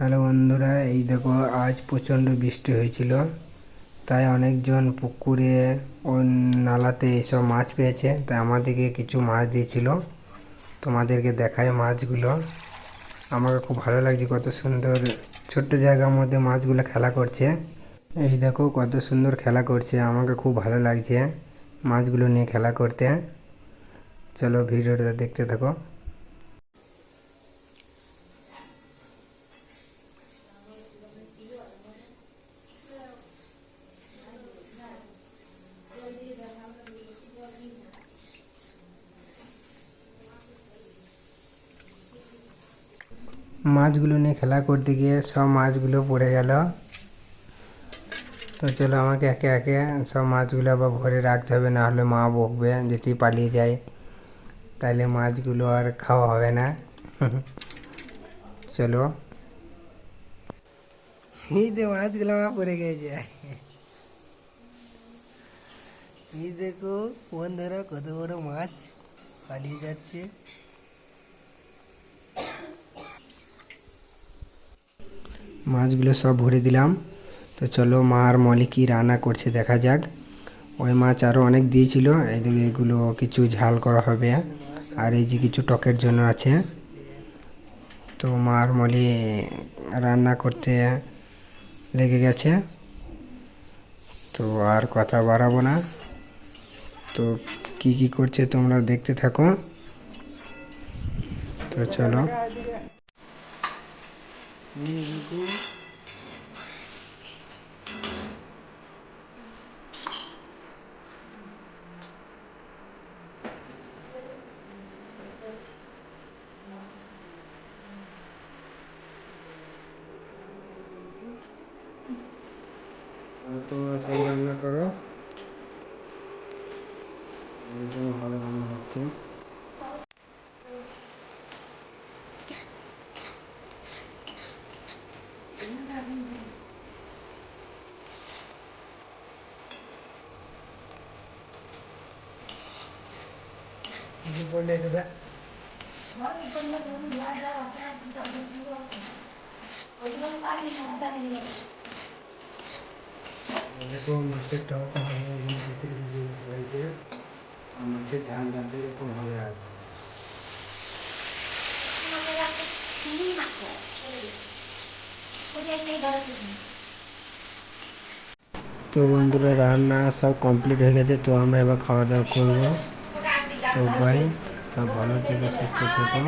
Hello বন্ধুরা, এই দেখো আজ প্রচণ্ড বৃষ্টি হয়েছিল, তাই অনেকজন পুকুরে ও নালাতে এসব মাছ পেয়েছে, তাই আমাদেরকে কিছু মাছ দিয়েছিল। তোমাদেরকে দেখায় মাছগুলো। আমাকে খুব ভালো লাগছে কত সুন্দর ছোট্ট জায়গার মধ্যে মাছগুলো খেলা করছে। এই দেখো কত সুন্দর খেলা করছে, আমাকে খুব ভালো লাগছে মাছগুলো নিয়ে খেলা করতে। চলো ভিডিওটা দেখতে থাকো। মাছগুলো নিয়ে খেলা করতে গিয়ে সব মাছগুলো পড়ে গেল। তো চলো আমাকে একে একে সব মাছগুলো আবার ভরে রাখতে হবে, না হলে মা বকবে যদি পালিয়ে যায় তাহলে মাছগুলো আর খাওয়া হবে না। চলো। এই তো মাছগুলো আমার পড়ে গেছে। এই দেখো বন্ধুরা কত বড় মাছ পালিয়ে যাচ্ছে। মাছগুলো সব ভরে দিলাম। তো চলো মা আর মলি কি রান্না করছে, দেখা যাক। ওই মাছ আরও অনেক দিয়েছিল এইদিকে এগুলো কিছু ঝাল করা হবে। আর এই যে কিছু টকের জন্য আছে। তো মা আর মলি রান্না করতে লেগে গেছে। তো আর কথা বাড়াবো না। তো কি কি করছে তোমরা দেখতে থাকো। তো চলো। 밀고. 아, 또 자기 안 나가가 이거 하나 남아놨지 একদম ভালো রান্না হচ্ছে বললে দাদা দেখো মাছের টক হয়েছে আর মাছের ঝাল জানতে এরকম হবে আর তো বন্ধুরা রান্না সব কমপ্লিট হয়ে গেছে তো আমরা এবার খাওয়া দাওয়া করব তো বাই সব ভালো থেকো সুস্থ থেকো।